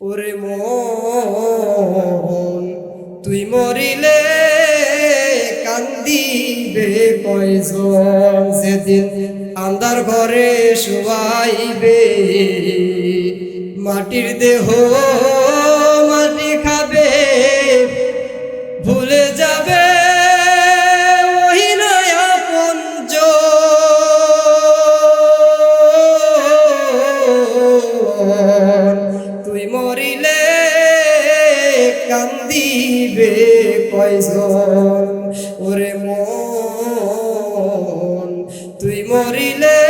ওরে মন তুই মরিলে কান্দিবে কয়জন? সেদিন আন্দার ঘরে শুয়াইবে মাটির দেহ মাটি খাবে, ভুলে যাবে তুই মরিলে কান্দিবে কয়জন? ওরে মন, তুই মরিলে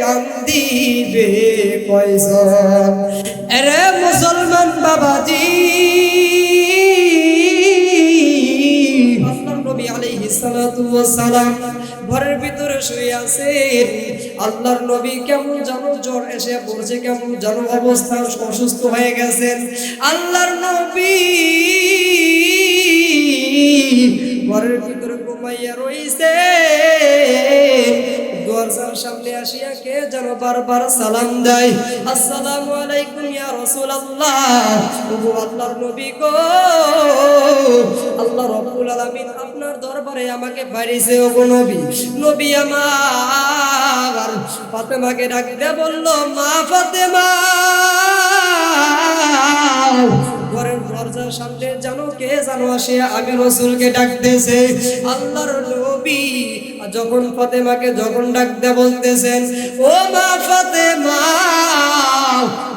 কান্দিবে কয়জন? এরে মুসলমান বাবাজি সালাম ঘরের ভিতরে শুয়ে আছেন। আল্লাহর নবী কেমন যেন জ্বর এসে পড়ছে, কেমন যেন অবস্থা অসুস্থ হয়ে গেছেন। আল্লাহর নবী ঘরের ভিতরে ঘুমাইয়া রইছে। আসিয়া কে যেন সালাম দেয় আল্লাহর নবী আলামিন আপনার দরবারে আমাকে পাঠিয়েছে ওগো নবী। নবী আমার ফাতেমাকে ডাক দিয়ে বলল, মা ফাতেমা, ঘরের দরজার সামনে জানো কে জানো আমি রসুলকে ডাকতেছে আল্লাহর নবী। যখন ফাতেমাকে যখন ডাকতে বলতেছেন, ও মা ফাতেমা,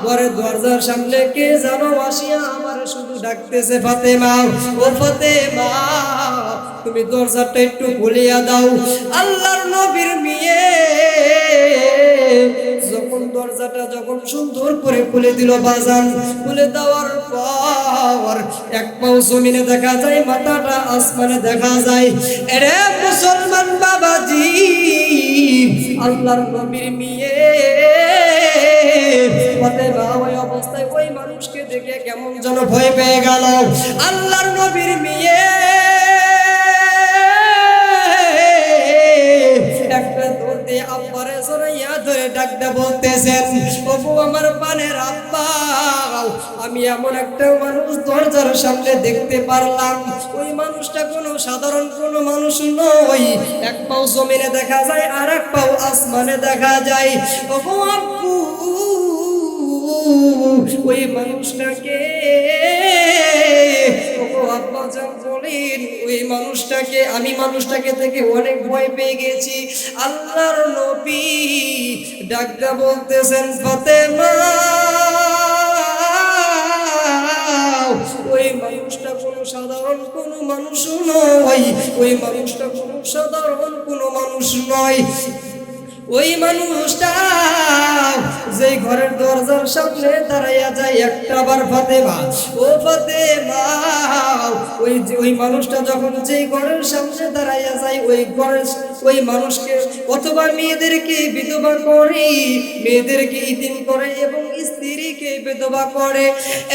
ঘরের দরজার সামনে কে জানো আসিয়া আমার শুধু ডাকতেছে ফাতেমা, ও ফাতেমা, তুমি দরজাটা একটু খুলিয়া দাও। আল্লাহর নবীর মেয়ে যখন দরজাটা যখন সুন্দর করে খুলে দিল বাজান, খুলে দেওয়ার পর এক পাও জমিনে দেখা যায়, মাথাটা আসমানে দেখা যায়। এরে মুসলমান বাবাজি, আল্লাহর নবীর মেয়ে। ওই অবস্থায় ওই মানুষকে দেখে কেমন যেন ভয় পেয়ে গেল। আল্লাহর নবীর মেয়ে ডাকতে বলতেছেন ওপো আমার পানের আব্বা আমি এমন একটা মানুষ দরজার সামনে দেখতে পারলাম। ওই মানুষটা কোনো সাধারণ কোনো মানুষ নয়। এক পাও জমিনে দেখা যায়, আর এক পাও আসমানে দেখা যায়। ওপো আব্বু, ওই মানুষটাকে ওই মানুষটাকে, আমি মানুষটাকে থেকে অনেক ভয় পেয়ে গেছি। আল্লাহর নবী ডাক্তার বলতেছেন, ফাতেমা, ওই মানুষটা কোনো সাধারণ কোনো মানুষ নয়। ওই মানুষটা কোনো সাধারণ কোনো মানুষ নয়। ওই মানুষটা যে ঘরের দরজার সামনে দাঁড়াইয়া যায় একটা বার ফাতেমা। ও ফাতেমা, ওই যে ওই মানুষটা যখন যে ঘরের সামনে দাঁড়াইয়া যায়, ওই ঘরের ওই মানুষকে অথবা মেয়েদেরকে বিধবা করে, মেয়েদেরকে ইতিম করে এবং স্ত্রীকে বিধবা করে।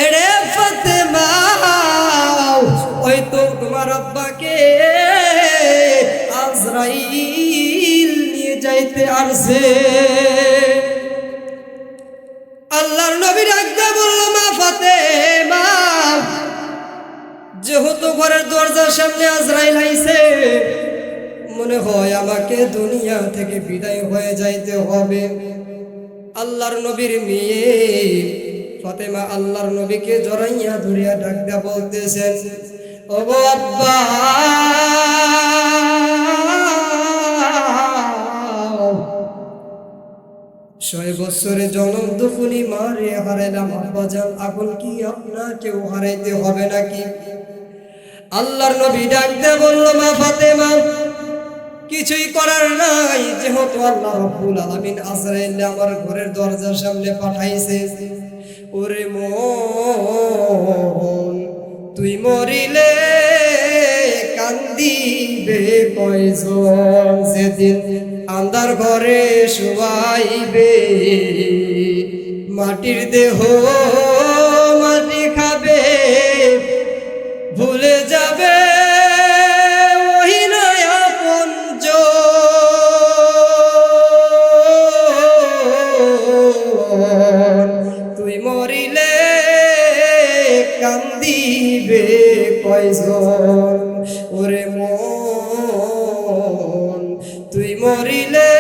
এরে ফাতেমা, ওই তো তোমার আব্বাকে আজরাইল যাইতে আসে। আল্লাহর নবী ডাকতে বলল, মা ফাতেমা, যেহেতু ঘরের দরজার সামনে আজরাইল আইছে, মনে হয় আমাকে দুনিয়া থেকে বিদায় হয়ে যাইতে হবে। আল্লাহর নবীর মেয়ে ফাতেমা আল্লাহর নবীকে জড়াইয়া ধরিয়া ডাকতে বলতেছেন ও গো আব্বা ছয় বছরে জনম দুপুনি মারে হারাইলাম আব্বা যান এখন কি আপনাকেও হারাইতে হবে নাকি? আল্লাহর নবী ডাকতে বলল, মা ফাতেমা, কিছুই করার নাই। যেহেতু আল্লাহ রব্বুল আলামিন আজরাইল আমার ঘরের দরজার সামনে পাঠাইছে, ওরে মন, তুই মরিলে কান্দিবে কয়জন? সেদিন আন্দার ঘরে শুয়াইবে মাটির দেহ মাটি খাবে ভুলে যাবে তুই মরিলে কান্দিবে কয়জন? তুই মরিলে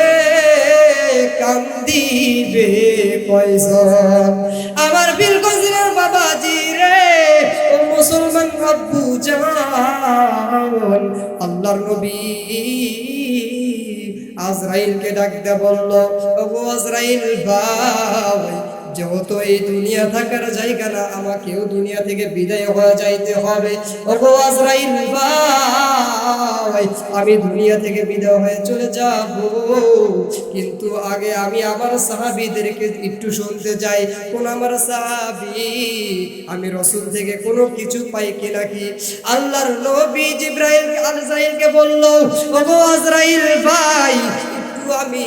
কান্দিবে পয়সা আমার বিলগঞ্জের বাবাজি রে, ও মুসলমান আব্বু জান আল্লাহর নবী আজরাইলকে ডাক দে বলল ও আজরাইল ভাই যেহেতু এই দুনিয়া থাকার জায়গা না, আমাকেও দুনিয়া থেকে বিদায় হয়ে যাইতে হবে। আমি দুনিয়া থেকে বিদায় হয়ে চলে যাব। কিন্তু আগে আমি আমার সাহাবীদেরকে একটু শুনতে চাই। কোন আমার সাহাবি, আমি রসুল থেকে কোনো কিছু পাই কি নাকি আল্লাহর নবী জিব্রাইল আজরাইলকে বলল, ওগো আজরাইল ভাই, একটু আমি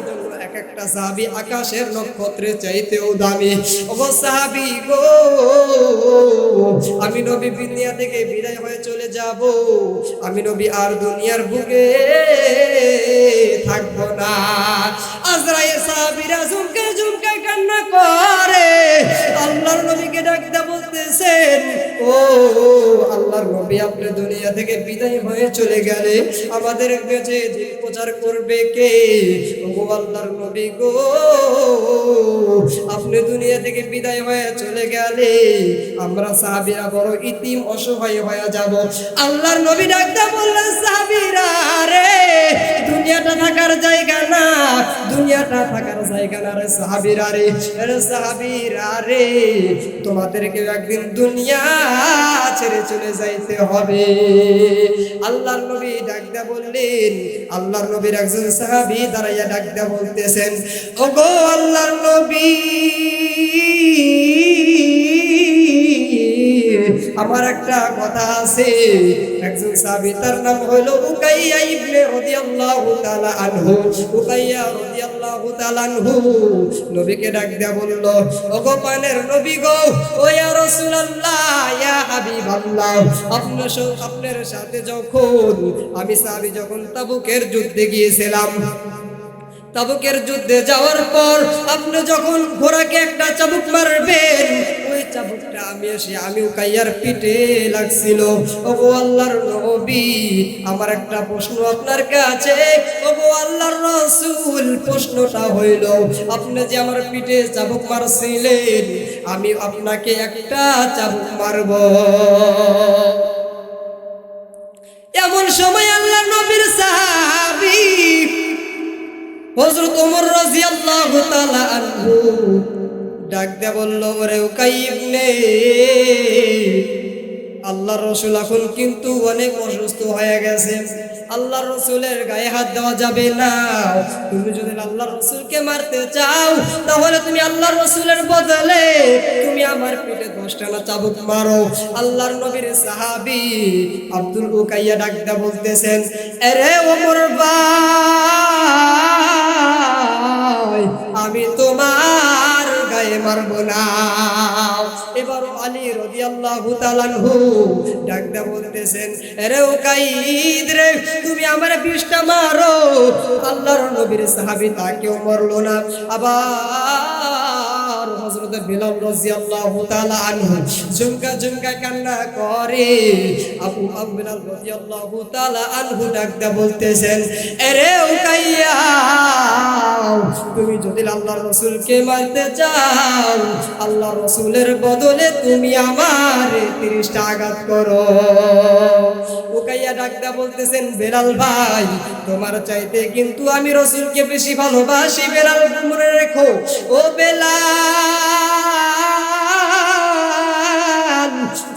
একটা সাহাবী আকাশের নক্ষত্রের চাইতেও দামি। ওগো সাহাবী গো, আমি নবী দুনিয়া থেকে বিদায় হয়ে চলে যাব। আমি নবী আর দুনিয়ার বুকে থাকব না। আজরাইল সাহাবীরা ঝুমকে ঝুমকে কান্না করে। আল্লাহর নবীকে ডাকতে বলতেছেন ও, আল্লাহর নবী আপনি দুনিয়া থেকে বিদায় হয়ে চলে গেলে আমাদের দিন প্রচার করবে কে? ও আল্লাহর নবী গো, আপনি দুনিয়া থেকে বিদায় হয়ে চলে গেলে আমরা সাহাবীরা বড় ইতিম অসহায় হয়ে যাব। আল্লাহর নবী ডাকতে বললেন, সাহাবীরা রে দুনিয়াটা থাকার জায়গা না, দুনিয়াটা থাকার জায়গা না রে সাহাবীরা রে রে সাহাবীরা রে। তোমাদেরকে একদিন দুনিয়া ছেড়ে চলে যাইতে হবে। আল্লাহর নবী ডাকদা বললেন, আল্লাহর নবীর একজন সাহাবী দাঁড়াইয়া ডাকদা বলতেছেন, ওগো আল্লাহর নবী আমার একটা কথা আছে। একজন সাহাবী, তার নাম হলো উকাইয়া ইবনে রাদিয়াল্লাহু তাআলা আনহু। উকাইয়া রাদিয়াল্লাহু তাআলা আনহু, নবীকে ডাক দেয়া বলল, ওগো পানের নবী গো, ও ইয়া রাসূলুল্লাহ, ইয়া হাবিবাল্লাহ, আপনার আপনার সাথে যখন আমি সাহাবী যখন তাবুকের যুদ্ধে গিয়েছিলাম, তাবুকের যুদ্ধে যাওয়ার পর আপনি যখন ঘোড়াকে একটা চাবুক মারবেন এসে আমি উকাইয়ার পিঠে লাগছিল। ওগো আল্লাহর নবী, আমার একটা প্রশ্ন আপনার কাছে। ওগো আল্লাহর রসুল, প্রশ্নটা হইল, আপনি যে আমার পিঠে চাবুক মারছিলেন, আমি আপনাকে একটা চাবুক মারব। এমন সময় আল্লাহ নবীর সাহাবী, হযরত ওমর রাদিয়াল্লাহু তাআলা আনহু ডাক দিয়ে বলল, ওরে উকাইবনে আল্লাহর রসুল এখন কিন্তু অনেক অসুস্থ হয়ে গেছে। আল্লাহর রসুলের গায়ে হাত দেওয়া যাবে না। তুমি যদি আল্লাহর রসুলকে মারতে চাও, তাহলে তুমি আল্লাহর রসুলের বদলে তুমি আমার পেটে দশটা না চাবুক মারো। আল্লাহর নবীর সাহাবি আব্দুল উকাইয়া ডাক দিয়ে বলতেছেন আরে ওমর ভাই, আমি তোমার গায়ে মারবো না। এবার আলী রাদিয়াল্লাহু তাআলাহু ডাকদা বলতেছেন রে ও কাইদ রে, তুমি আমার বিশটা মারো। আল্লাহর নবীর সাহাবী তাকেও মারলো না। আবার হযরত বিলাল রাদিয়াল্লাহু তাআলা আনহু ঝুমকা ঝুমকা কান্না করে আবু আবু বিলাল রাদিয়াল্লাহু তাআলা আনহু ডাকদা বলতেছেন, আরে ও কাইয়া আল্লাহর রসুলকে মারতে চাও আল্লাহ রসুলের বদলে তুমি আমার তিরিশটা আঘাত করো। উকাইয়া ডাকদা বলতেছেন, বেলাল ভাই, তোমার চাইতে কিন্তু আমি রসুলকে বেশি ভালোবাসি। বেলাল, মনে রেখো, ও বেলাল,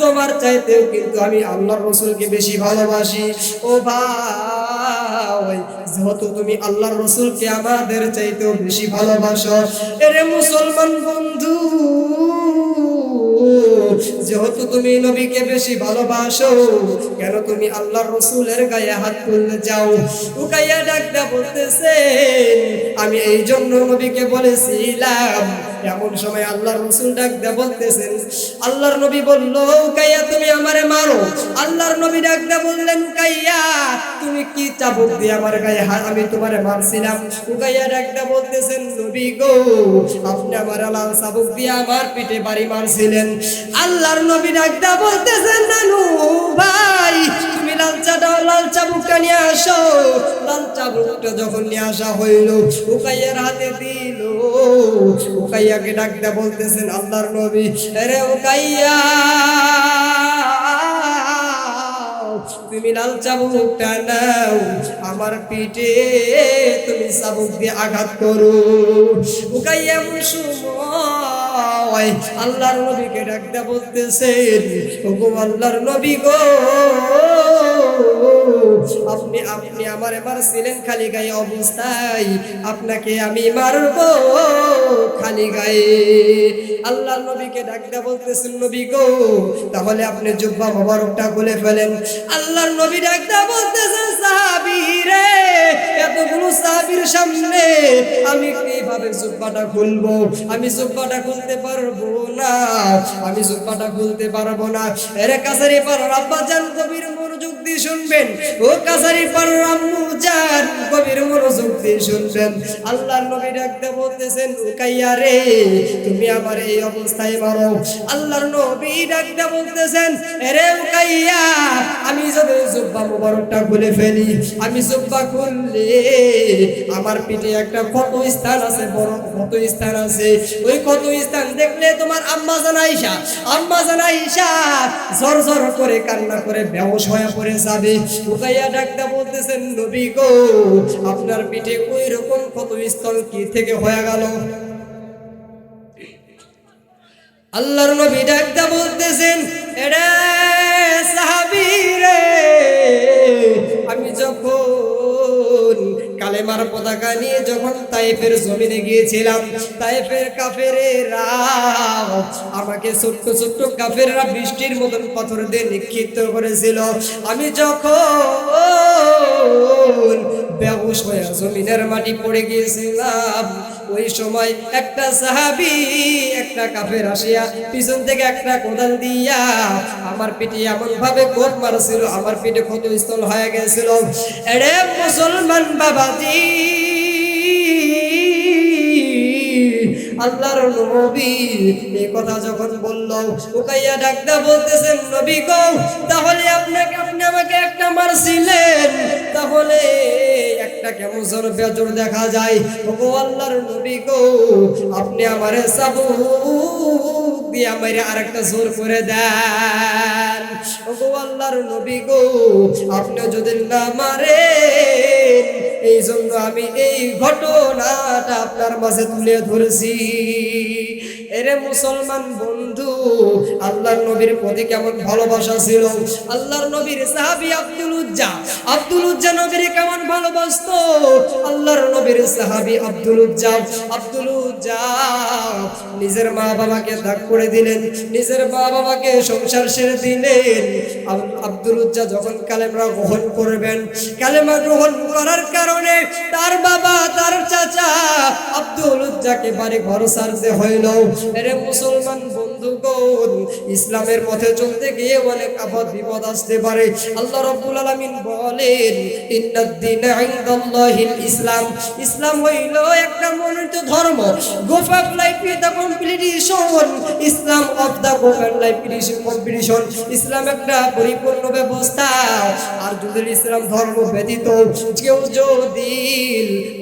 তোমার চাইতেও কিন্তু আমি আল্লাহর রসুলকে বেশি ভালোবাসি। ও ভাই যেহেতু তুমি আল্লাহর রসুলকে আমাদের চাইতেও বেশি ভালোবাসো, এরে মুসলমান বন্ধু, যেহেতু তুমি নবীকে বেশি ভালোবাসো, কেন তুমি আল্লাহর রসুলের গায়ে হাত তুলতে যাও উকাইয়া ডাকটা বলতেছেন আমি এই জন্য নবীকে বলেছিলাম, এমন সময় আল্লাহর রসুল ডাকতে বলতেছেন, আল্লাহর নবী বলল, উকাইয়া তুমি আমারে মারো। আল্লাহর নবী ডাকতে বললেন, উকাইয়া তুমি কি চাবুক দিয়ে আমার গায়ে হাত? আমি তোমারে মারছিলাম উকাইয়া ডাকতে বলতেছেন, নবী গো, আপনি আমার লাল চাবুক দিয়ে আমার পিঠে বাড়ি মারছিলেন। আল্লাহর নবী ডাকতে বলতেছেন, নানু ভাই, তুমি লাল চাটা লাল চাবুকটা নিয়ে আসো। লাল চাবুকটা যখন নিয়ে আসা হইল উকাইয়ার হাতে দিল। উকাইয়াকে ডাকতে বলতেছেন, আল্লাহর নবী আরে উকাইয়া তুমি লাল চাবুকটা নাও আমার পিঠে তুমি চাবুক দিয়ে আঘাত করো। উকাইয়া এমন সময় আল্লাহর নবীকে ডাকতে বলতেছেন, ওগো আল্লাহর নবী গো, আপনি আপনি আমারে মারছিলেন খালি গায়ে অবস্থায়, আপনাকে আমি মারব খালি গায়ে। আল্লাহর নবীকে ডাকতে বলতেছেন, নবী গো, তাহলে আপনি জুব্বা মোবারকটা খুলে ফেলেন। আল্লাহর নবী ডাকতে বলতেছেন, সাহাবী রে, এতগুলো সাহাবীর সামনে আমি কীভাবে জুব্বাটা খুলবো? আমি জুব্বাটা খুলতে পারব না। আমি জুব্বাটা খুলতে পারব না। এরে কাছারি পার আব্বা জান কবির মনোযোগ দিয়ে শুনবেন। ও কাছারি পার আম্মু জান কবির মনোযোগ দিয়ে শুনবেন। আল্লাহর নবী ডাকতে বলতেছেন, উকাইয়া রে, তুমি আমার এই অবস্থায় মারো। আল্লাহর নবী ডাকতে বলতেছেন রে উকাইয়া, আমি যদি জুব্বা মোবারকটা খুলে ফেলি, আমি জুব্বা খুললে আমার পিঠে একটা ক্ষত স্থান আছে, বড় ক্ষত স্থান আছে। ওই ক্ষত স্থান দেখলে তোমার আম্মা জানাইশা আম্মা জানাইশা ঝর ঝর করে কান্না করে বেহস হয়ে পড়ে যাবে। উকাইয়া ডাকতে বলতেছেন নবী গো, আপনার পিঠে ওই রকম ক্ষত স্থল কি থেকে হয়ে গেল? আল্লাহর নবী ডাকতে বলতেছেন, এরে সাহাবী রে কালেমার পতাকা নিয়ে যখন তাইফের জমিনে গিয়েছিলাম, তাইফের কাফেরেরা, আমাকে ছোট্ট ছোট্ট কাফেরা বৃষ্টির মতন পাথর দিয়ে নিক্ষিপ্ত করেছিল। আমি যখন ব্যবসায় জমিনের মাটি পড়ে গিয়েছিলাম ওই সময় একটা সাহাবি একটা কাফের আসিয়া পিছন থেকে একটা কোদাল দিয়া আমার পিঠে এমন ভাবে কোপ মারছিল, আমার পিঠে ক্ষত স্থল হয়ে গেছিল। এরে মুসলমান বাবাজি! আল্লাহর নবী এই কথা যখন বলল, উকাইয়া ডাকদা বলতেছেন নবী গো, তাহলে আপনাকে, আপনি আমাকে একটা মারছিলেন। তাহলে একটা কেমন যেন বেজর দেখা যায়। ওগো আল্লাহর নবী গো, আপনি আমারে সাবু দিয়ে আমারে আরেকটা জোর করে দেন। ওগো আল্লাহর নবী গো, আপনি যদি না মারেন এই জন্য আমি এই ঘটনাটা আপনার মাঝে তুলে ধরেছি। এরে মুসলমান বন্ধু, আল্লাহর নবীর প্রতি কেমন ভালোবাসা ছিল? আল্লাহর নবীর সাহাবী আব্দুল উজ্জা আব্দুল উজ্জা নবীর কেমন ভালোবাসতো? আল্লাহর নবীর সাহাবী আব্দুল উজ্জা আব্দুল উজ্জা নিজের মা বাবাকে ত্যাগ করে দিলেন, নিজের মা বাবাকে সংসার সেরে দিলেন। আব- আব্দুল উজ্জা যখন কালেমা গ্রহণ করবেন, কালেমা গ্রহণ করার কারণে তার বাবা, তার চাচা আব্দুল উজ্জাকে বাড়ি ঘর সারতে হইল। এরে মুসলমান বন্ধুগণ, ইসলামের পথে চলতে গিয়ে অনেক বিপদ আসতে পারে। আল্লাহ আলামিন বলেন ইনদাল্লাহিল ইসলাম। ইসলাম একটা মনোনীত ধর্ম। গোফ of life completion Islam of গোফ and life competition. Islam একটা পরিপূর্ণ ব্যবস্থা। আর যদি ইসলাম ধর্ম ব্যতীত, কেউ যদি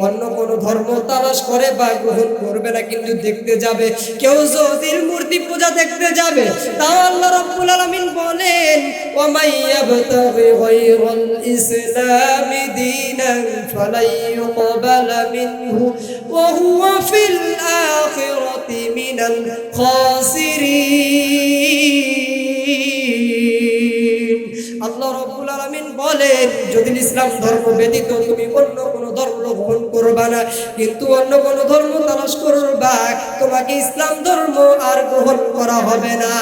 অন্য কোন ধর্ম তালাশ করে বা গ্রহণ করবে না, কিন্তু দেখতে যাবে, কেউ যদি মূর্তি পূজা দেখতে যাবে। তাও আল্লাহ রাব্বুল আলামিন বলেন ওয়া মাইয়াবতাগি গায়রাল ইসলামি দীনান ফালাই ইউকবালা মিনহু ওয়া হুয়া ফিল আখিরাতি মিনাল খাসিরিন। আল্লাহ রাব্বুল আলামিন বলেন, যদি ইসলাম ধর্ম ব্যতীত তুমি অন্য কোন ধর্ম গ্রহণ করবা না। কিন্তু অন্য কোন ধর্ম তালাশ করবা তোমাকে ইসলাম ধর্ম আর গ্রহণ করা হবে না।